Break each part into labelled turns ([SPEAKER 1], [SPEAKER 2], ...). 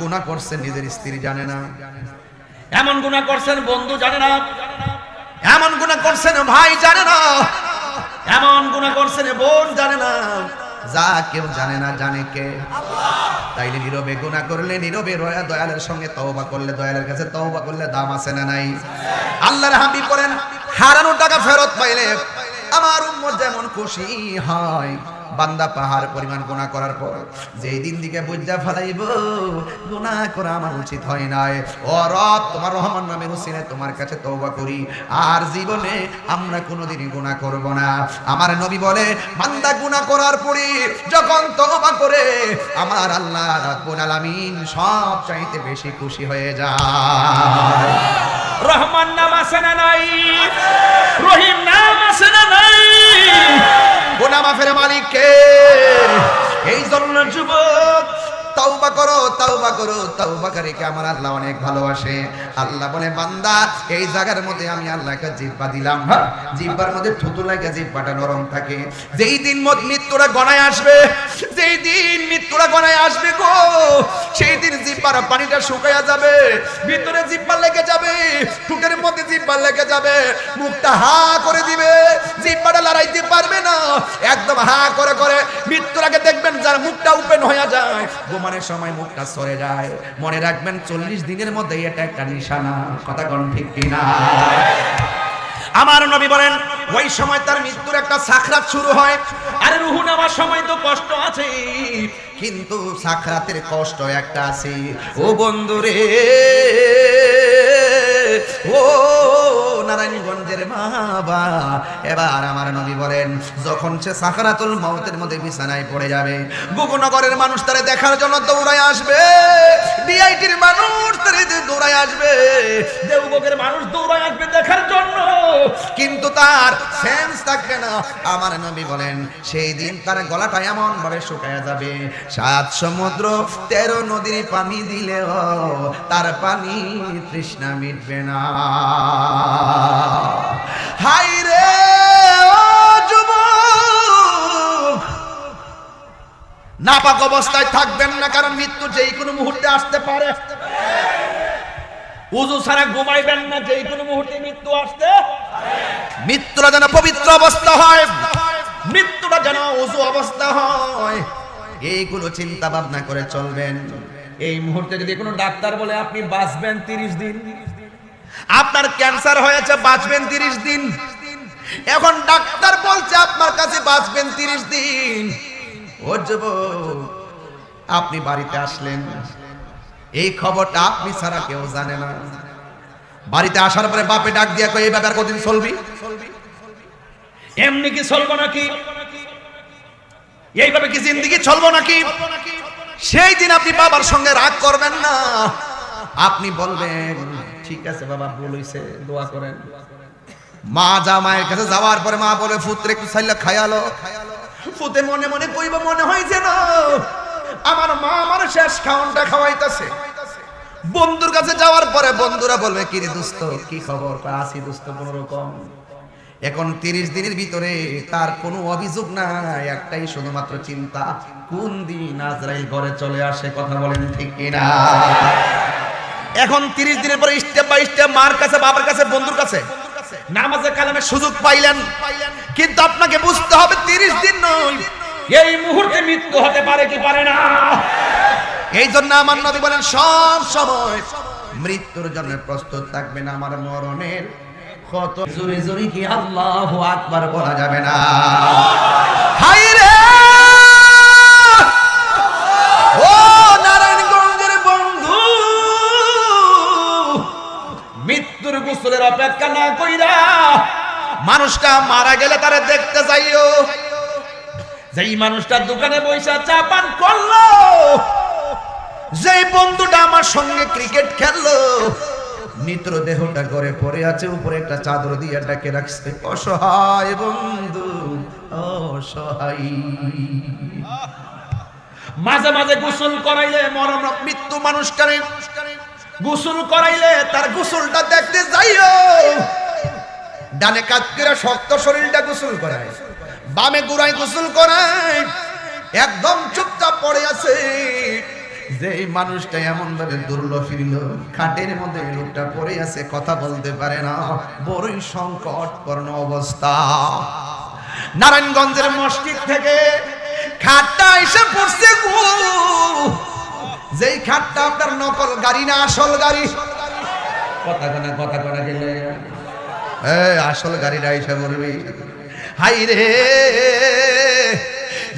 [SPEAKER 1] গুনাহ করছেন নিজের স্ত্রী জানে না।
[SPEAKER 2] এমন গুনাহ করছেন বন্ধু জানে না।
[SPEAKER 1] এমন গুনাহ করছেন ভাই জানে না।
[SPEAKER 2] এমন গুনাহ করছেন বোন
[SPEAKER 1] জানে না। যা কেউ জানে না জানে কে। তাইলে নীরবে গুনাহ করলে নীরবে রয়া দয়ালের সঙ্গে তওবা করলে দয়ালের কাছে তওবা করলে দাম আছে না নাই। আল্লাহর হাবিব করেন হারানো টাকা ফেরত পাইলে আমার উম্মত যেমন খুশি হয়। বান্দা পাহাড় পরিমাণ গুনাহ করার পর যেই দিন দিকে বুঝা ফেলাইব, গুনাহ করা আমার উচিত হয় নাই। ও রব, তোমার রহমান নামের উসিলে তোমার কাছে তওবা করি। আর জীবনে আমরা কোনোদিনই গুনাহ করব না। আমার নবী বলে, বান্দা গুনাহ করার পরে যখন তওবা করে, আমার আল্লাহ রাব্বুল আলামিন সব চাইতে বেশি খুশি হয়ে যায়।
[SPEAKER 2] রহমান নাম আছে না নাই? রহিম নাম আছে না নাই?
[SPEAKER 1] গুনাহ মাফের মালিক কে এই জন্য যুবক, তাওবা করো তাওবা করো তাওবাকারীকে আমার আল্লাহ অনেক ভালোবাসে। আল্লাহ বলে, বান্দা, এই জায়গার মধ্যে আমি আল্লাহকে জিব্বা দিলাম। হ্যাঁ জিব্বার মধ্যে থুতু লাগে জিব্বাটা নরম থাকে। যেই দিন মত মৃত্যুরা গনায় আসবে দিন গনায় আসবে গো। সেই দিন জিব্বার পানিটা শুকায়া যাবে, ভিতরে জিব্বা লেগে যাবে, ঠুটের মধ্যে জিব্বা লেগে যাবে, মুখটা হা করে দিবে। জিব্বাটা লড়াইতে পারবে না। একদম হা করে করে মৃত্যুর আগে দেখবেন যার মুখটা ওপেন হয়ে যায়, ঘুমানোর সময় মুখটা সরে যায়। মনে রাখবেন চল্লিশ দিনের মধ্যে এটা একটা নিশানা। কথা কোন ঠিক কিনা? আমার নবী বলেন, ওই সময় তার মৃত্যুর একটা সাখরাত শুরু হয়।
[SPEAKER 2] আরে রুহু নেওয়ার সময় তো কষ্ট আছে,
[SPEAKER 1] কিন্তু সাখরাতের কষ্ট একটা আছে। ও বন্ধুরে, ও নারায়ণগঞ্জের বাবা। এবার আমার নবী বলেন যখন সে সাখরাতুল মৌতের মধ্যে বিছানায় পড়ে যাবে গুগনগরের মানুষ তারে দেখার জন্য দৌড়ায় আসবে। ডিআইটির মানুষ তারে দৌড়ায় আসবে।
[SPEAKER 2] মানুষ দৌড়ায় আসবে দেখার জন্য।
[SPEAKER 1] কিন্তু তার সেন্স থাকবে না। আমার নবী বলেন সেই দিন তার গলাটা এমন ভাবে শুকায়া যাবে। সাত সমুদ্র তেরো নদীর পানি দিলেও তার পানি তৃষ্ণা মিটবে না। হাই নাপাক অবস্থায় থাকবেন না, কারণ মৃত্যু যেই কোনো মুহূর্তে আসতে পারে। মৃত্যুটা যেন পবিত্র অবস্থা হয়, মৃত্যুটা যেন অবস্থা হয়। এইগুলো চিন্তা ভাবনা করে চলবেন।
[SPEAKER 2] এই মুহূর্তে যদি কোনো ডাক্তার বলে, আপনি বাঁচবেন তিরিশ দিন।
[SPEAKER 1] আপনার ক্যান্সার হয়েছে, বাঁচবেন তিরিশ দিন। এখন ডাক্তার বলছে, আপনার কাছে বাঁচবেন তিরিশ দিন। আপনি বাড়িতে আসলেন। এই খবরটা আপনি ছাড়া কেউ জানে না। বাড়িতে আসার পরে বাপে ডাক দিয়া এই ব্যাপার কদিন চলবি?
[SPEAKER 2] এমনি কি চলবো নাকি?
[SPEAKER 1] এইভাবে কি জিন্দিগি চলবো নাকি? সেই দিন আপনি বাবার সঙ্গে রাগ করবেন না। আপনি বলবেন ঠিক আছে, বাবা, ভুল হইছে, দোয়া করেন। মা যা মায়ের কাছে যাওয়ার পরে মা বলে, ফুত্রে একটু চাইলে খায়ালো ফুতে মনে মনে কইব, মনে হয় যেন আমার মা আমার শেষ খাওয়ানটা খাওয়াইতাছে। বন্ধুর কাছে যাওয়ার পরে বন্ধুরা বলবে, কি রে দোস্ত, কি খবর? আছি দোস্ত, কোন রকম। এখন তিরিশ দিনের ভিতরে তার কোনো অভিযোগ নাই, একটাই শুধুমাত্র চিন্তা, কোন দিন আজরাইল ঘরে চলে আসে, কথা বলেন ঠিক কিনা? এখন তিরিশ দিনের পরে স্টেপ বাই স্টেপ মার কাছে বাবার কাছে বন্ধুর কাছে নামাজে কালামের সুযোগ পাইলেন। কিন্তু আপনাকে বুঝতে হবে তিরিশ দিন নয়।
[SPEAKER 2] এই মুহূর্তে মৃত্যু হতে পারে কি পারে না?
[SPEAKER 1] এই জন্য আমার নবী বলেন সব সময় মৃত্যুর জন্য প্রস্তুত থাকবেন আমার মরণের কত জোরে জোরে কি আল্লাহ আকবার বলা যাবে না।
[SPEAKER 2] গোসলের অপেক্ষা না কইরা
[SPEAKER 1] মানুষটা মারা গেলে তারে দেখতে যাইও।
[SPEAKER 2] যেই মানুষটা দোকানে বৈশা চা পান করল,
[SPEAKER 1] যেই বন্ধুটা আমার সঙ্গে ক্রিকেট খেললো নিত্র দেহটা করে পড়ে আছে, উপরে একটা চাদর দিয়ে ডাকে রাখছে। অসহায় বন্ধু, অসহায়।
[SPEAKER 2] মাঝে মাঝে গোসল করাইলে মরণ
[SPEAKER 1] মৃত্যু মানুষ মানুষটারে
[SPEAKER 2] গোসল করাইলে
[SPEAKER 1] তার গোসলটা দেখতে যাইও। ডানে কাজ করে শক্ত শরীরটা গোসল করায়, বামে গুড়াই গোসল করায়, একদম চুপচাপ পড়ে আছে। যে মানুষটা এমন ভাবে দুর্লভিল খাটের মধ্যে লোকটা পড়ে আছে, কথা বলতে পারে না। বড়ই সংকটপূর্ণ অবস্থা। নারায়ণগঞ্জের মসজিদ থেকে খাটটা এসে পড়ছে গো। যেই খাটটা আপনার নকল গাড়ি না আসল গাড়ি? কথা কনা কথা কনা গেলে। এ আসল গাড়িটা এসে পড়বি হাই রে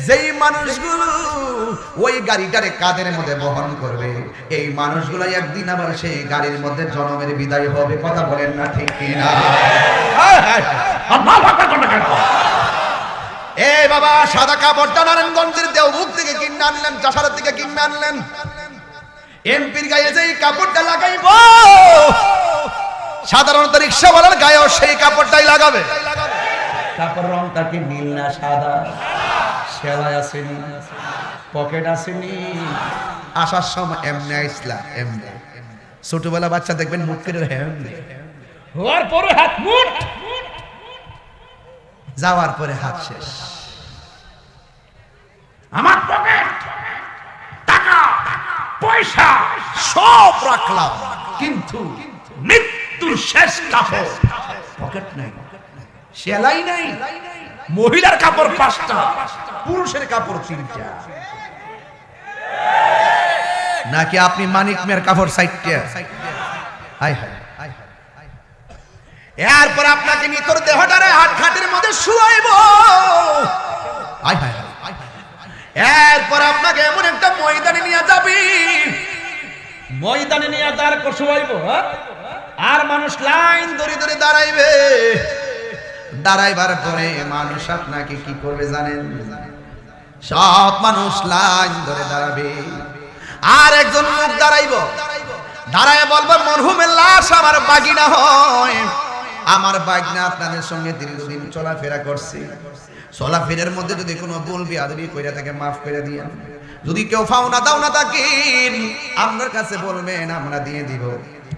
[SPEAKER 1] যেই মানুষগুলো ওই গাড়িটারে কাদের মধ্যে বহন করবে? এই মানুষগুলো একদিন আবার সেই গাড়ির মধ্যে জনমের বিদায় হবে কথা বলেন না ঠিক কিনা? এ বাবা সাদা কাপড়টা নারায়ণগঞ্জের দেওবুক থেকে কিনে আনলেন চাষারা থেকে কিনে আনলেন। এমপির গায়ে যে কাপড়টা লাগাইব সাধারণত রিক্সাওয়ালার গায়েও সেই কাপড়টাই লাগাবে। কাপড় রংটা কি নীল না সাদা? সেলাই আসেনি পকেট আসেনি। আসার সময় এমনি আইসলা এমনি। ছোটবেলা বাচ্চা দেখবেন মুখ করে এমনি।
[SPEAKER 2] হওয়ার পরে হাত মুট
[SPEAKER 1] যাওয়ার পরে হাত শেষ
[SPEAKER 2] আমার পকেট টাকা পয়সা
[SPEAKER 1] সব রাখলাম কিন্তু
[SPEAKER 2] মৃত্যুর শেষ কাপড়
[SPEAKER 1] পকেট নাই। সেলাই নাই।
[SPEAKER 2] মহিলার কাপড় পাঁচটা,
[SPEAKER 1] পুরুষের কাপড় তিনটা। নাকি আপনি মানিক মেয়ের কাপড় সাইটটা হাই হাই এরপর আপনাকে নিতর দেহটারে হাত খাটের মধ্যে শুয়াইব। এরপর আপনাকে এমন একটা ময়দানে নিয়ে যাবি
[SPEAKER 2] ময়দানে নিয়ে তার কষবাইব আর মানুষ লাইন
[SPEAKER 1] ধরে ধরে দাঁড়াইবে। দাঁড়াইবার পরে মানুষ আপনাকে কি করবে জানেন? সব মানুষ লাইন ধরে দাঁড়াবে। আর একজন লোক দাঁড়াইব। দাঁড়ায় বলব মরহুমের লাশ আমার বাগিনা হয়। আমার বাগনা আপনাদের সঙ্গে দীর্ঘদিন চলাফেরা করছে। চলাফেরার মধ্যে যদি কোনো ভুল বিয়াদবি কইরা তাকে মাফ করে দিয়ে যদি কেউ ফাউনা দাও না তাকিন আপনার কাছে বলবেন, আমরা দিয়ে দিব।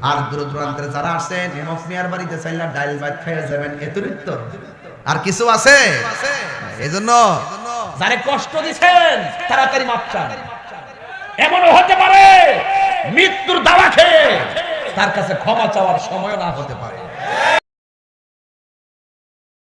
[SPEAKER 1] আর দূর দূরান্তের যারা আসেন হেমক মিয়ার বাড়িতে চাইলে ডাইল ভাত খাইয়া যাবেন এতরিত আর কিছু আছে? এই জন্য
[SPEAKER 2] যারে কষ্ট দিছেন, তাড়াতাড়ি মাপ চান। এমনও হতে পারে, মৃত্যুর দাওয়া খেয়ে তার কাছে ক্ষমা চাওয়ার সময় না হতে পারে।